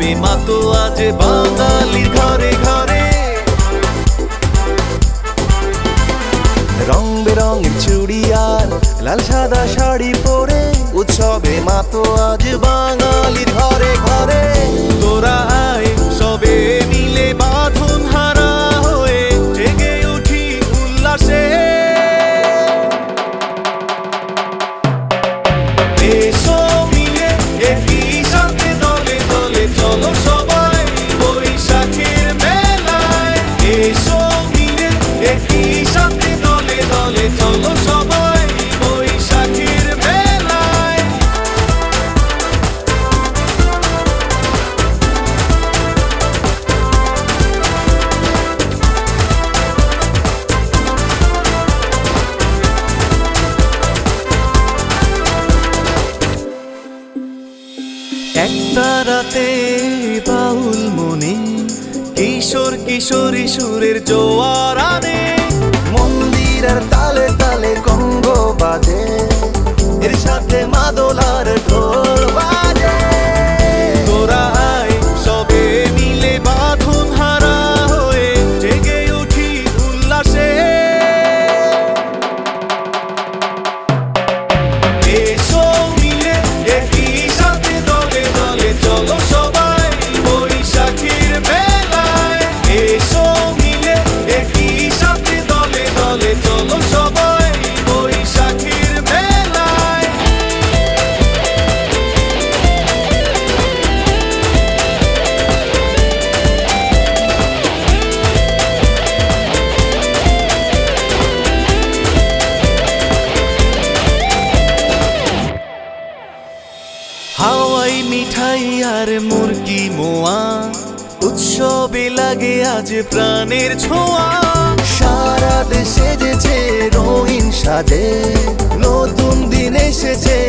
হবে আজ বাঙালি ঘরে ঘরে। রং বেরঙের চুড়ি আর লাল সাদা শাড়ি পরে উৎসবে আজ বাঙালি ঘরে ঘরে। মিলে হয়ে উল্লাসে। এসো একটা রাতে বাউল মনে, কিশোর কিশোরী সুরের জোয়ার আনে। মন্দিরের তালে তালে কঙ্গ বাজে, এর সাথে হাওয়াই মিঠাই আর মুরগি মোয়া। উৎসবে লাগে আজ প্রাণের ছোঁয়া। সারা দেশে যেছে রঙিন সাজে, নতুন দিন এসেছে